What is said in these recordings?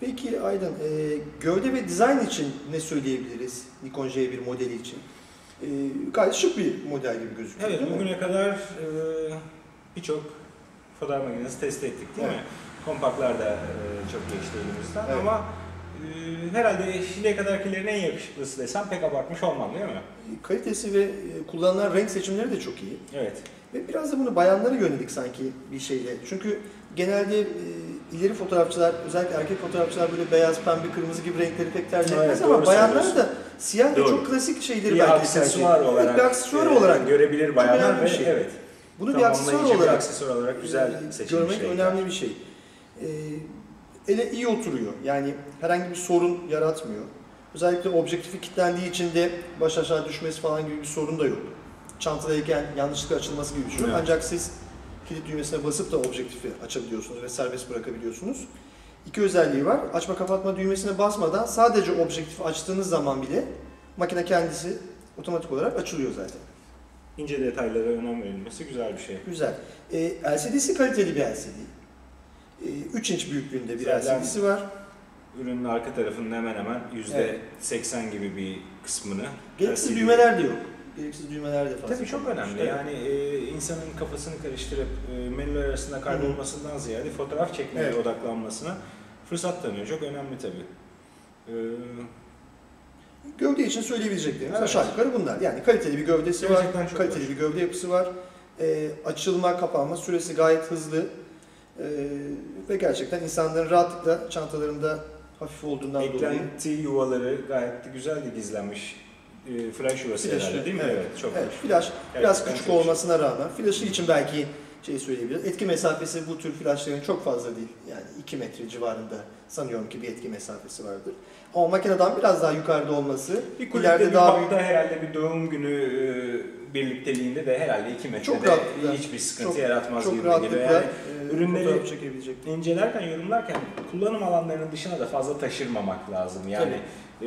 Peki Aydın, e, gövde ve dizayn için ne söyleyebiliriz Nikon J1 modeli için? E, gayet şık bir model gibi gözüküyor Evet, mi? bugüne kadar e, birçok fotoğraf makinesi test ettik değil mi? Evet. Kompaktlar da e, çok geçti elimizden Evet. ama e, herhalde şimdiye kadarkilerin en yakışıklısı desem pek abartmış olmam değil mi? Kalitesi ve e, kullanılan renk seçimleri de çok iyi. Evet. Ve biraz da bunu bayanlara yönelik sanki bir şeyle. Çünkü genelde e, ileri fotoğrafçılar, özellikle erkek fotoğrafçılar böyle beyaz, pembe, kırmızı gibi renkleri pek tercih Evet, etmez doğru ama bayanlar da siyah ve Doğru. çok klasik şeyleri Bir belki aksesuar tercih olarak, bir aksesuar e, olarak görebilir bayanlar ve bir şey. evet. bunu bir aksesuar tamamlayıcı bir olarak aksesuar olarak güzel e, seçilmiş görmek renkler. önemli bir şey. E, ele iyi oturuyor. Yani herhangi bir sorun yaratmıyor. Özellikle objektifi kilitlendiği için de baş aşağı düşmesi falan gibi bir sorun da yok. Çantadayken yanlışlıkla açılması gibi bir şey yok. Evet. Ancak siz kilit düğmesine basıp da objektifi açabiliyorsunuz ve serbest bırakabiliyorsunuz. İki özelliği var. Açma kapatma düğmesine basmadan sadece objektifi açtığınız zaman bile makine kendisi otomatik olarak açılıyor zaten. İnce detaylara önem verilmesi güzel bir şey. Güzel. Ee, LCD'si kaliteli bir LCD. Ee, 3 inç büyüklüğünde bir Zaten- LCD'si var. Ürünün arka tarafının hemen hemen %80 gibi bir kısmını Gereksiz düğmeler de yok. Gereksiz düğmeler de fazla. Tabii çok önemli. Evet. Yani e, insanın kafasını karıştırıp e, menüler arasında kaybolmasından ziyade fotoğraf çekmeye Evet. odaklanmasına fırsat tanıyor. Çok önemli tabii. E, Gövde için söyleyebileceklerimiz Evet. aşağı yukarı bunlar. Yani kaliteli bir gövdesi var, Gerçekten çok kaliteli hoş. bir gövde yapısı var. Ee, açılma, kapanma süresi gayet hızlı. Ee, ve gerçekten insanların rahatlıkla çantalarında hafif olduğundan dolayı eklenti yuvaları gayet de güzel de gizlenmiş. E, flash Flaşı, herhalde değil mi? evet. Çok Evet, hoş. flash biraz Gerçekten küçük çok olmasına rağmen flaşı için belki şey söyleyebiliriz. Etki mesafesi bu tür flaşların çok fazla değil. Yani 2 metre civarında sanıyorum ki bir etki mesafesi vardır. Ama makineden biraz daha yukarıda olması Bir ileride bir daha büyük herhalde bir doğum günü e, birlikteliğinde de herhalde 2 metrede Çok rahatlıkla, hiçbir sıkıntı çok- yaratmaz çok gibi geliyor. Yani e, ürünleri- çekebilecek. incelerken, yorumlarken kullanım alanlarının dışına da fazla taşırmamak lazım. Yani e,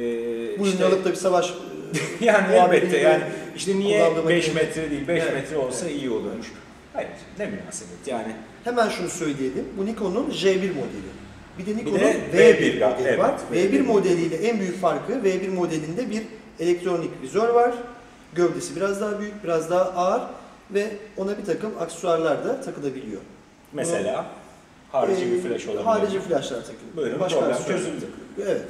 Bu işte- ürünü alıp da bir savaş yani elbette yani işte niye kullandığım 5 makine- metre değil 5 Evet, metre olsa iyi olurmuş. Hayır ne münasebet yani. Hemen şunu söyleyelim. Bu Nikon'un J1 modeli. Bir de Nikon'un de V1, V1 modeli evet, var. V1 V1 modeliyle en büyük farkı V1 modelinde bir elektronik vizör var. Gövdesi biraz daha büyük, biraz daha ağır ve ona bir takım aksesuarlar da takılabiliyor. Mesela harici Ee, bir flash olabilir. Harici flashlar takılıyor. Buyurun, problem aksesuarlar çözüldü. Evet.